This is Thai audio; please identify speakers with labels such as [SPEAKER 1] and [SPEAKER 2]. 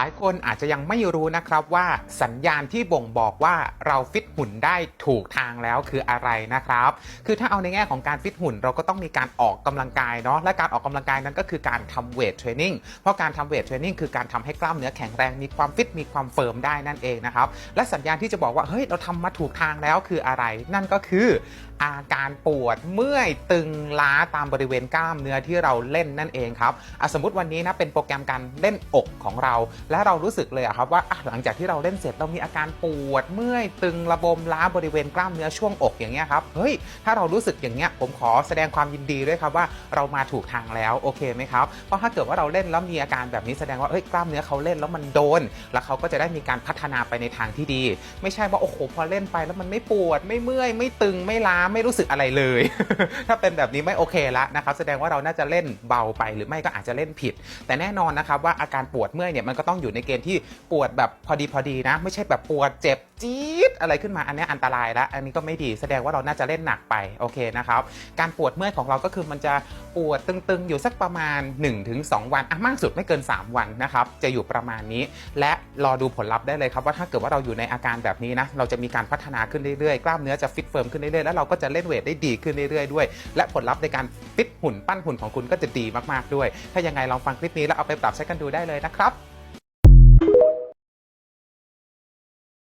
[SPEAKER 1] หลายคนอาจจะยังไม่รู้นะครับว่าสัญญาณที่บ่งบอกว่าเราฟิตหุ่นได้ถูกทางแล้วคืออะไรนะครับ คือถ้าเอาในแง่ของการฟิตหุ่น เราก็ต้องมีการออกกำลังกายเนาะและการออกกำลังกายนั้นก็คือการทำเวทเทรนนิ่งเพราะการทำเวทเทรนนิ่งคือการทำให้กล้ามเนื้อแข็งแรงมีความฟิตมีความเฟิร์มได้นั่นเองนะครับและสัญญาณที่จะบอกว่าเฮ้ยเราทำมาถูกทางแล้วคืออะไร นั่นก็คืออาการปวดเมื่อยตึงล้าตามบริเวณกล้ามเนื้อที่เราเล่นนั่นเองครับสมมติวันนี้นะเป็นโปรแกรมการเล่นอกของเราและเรารู้สึกเลยอะครับว่าหลังจากที่เราเล่นเสร็จเรามีอาการปวดเมื่อยตึงระบมล้าบริเวณกล้ามเนื้อช่วงอกอย่างเงี้ยครับเฮ้ยถ้าเรารู้สึกอย่างเงี้ยผมขอแสดงความยินดีด้วยครับว่าเรามาถูกทางแล้วโอเคไหมครับเพราะถ้าเกิดว่าเราเล่นแล้วมีอาการแบบนี้แสดงว่าเอ้ยกล้ามเนื้อเขาเล่นแล้วมันโดน แล้วเขาก็จะได้มีการพัฒนาไปในทางที่ดี ไม่ใช่ว่าโอ้โหพอเล่นไปแล้วมันไม่ปวดไม่เมื่อย ไม่ตึงไม่ล้าไม่รู้สึกอะไรเลย ถ้าเป็นแบบนี้ไม่โอเคละนะครับแสดงว่าเราน่าจะเล่นเบาไปหรือไม่ก็อาจจะเล่นผิด แต่แน่นอนนะครับว่าอาการปวดเมื่อยเนี่ยมันก็ต้องอยู่ในเกณฑ์ที่ปวดแบบพอดีพอดีนะ ไม่ใช่แบบปวดเจ็บจี๊ดอะไรขึ้นมาอันนี้อันตรายละอันนี้ก็ไม่ดีแสดงว่าเราน่าจะเล่นหนักไปโอเคนะครับการปวดเมื่อยของเราก็คือมันจะปวดตึงๆ อยู่สักประมาณ 1-2 วันอะมากสุดไม่เกิน 3 วันนะครับจะอยู่ประมาณนี้ และรอดูผลลัพธ์ได้เลยครับว่าถ้าเกิดว่าเราอยู่ในอาการแบบนี้นะเราจะมีการพัฒนาขึ้นเรื่อยๆกล้ามเนื้อจะฟิตเฟิร์มขึ้นเรื่อยๆแล้วเราก็จะเล่นเวทได้ดีขึ้นเรื่อยๆด้วย และผลลัพธ์ในการฟิตหุ่นปั้นหุ่นของคุณก็จะดีมากๆด้วย ถ้ายังไงลองฟังคลิปนี้แล้วเอาไปปรับใช้กันดูได้เลยนะครับ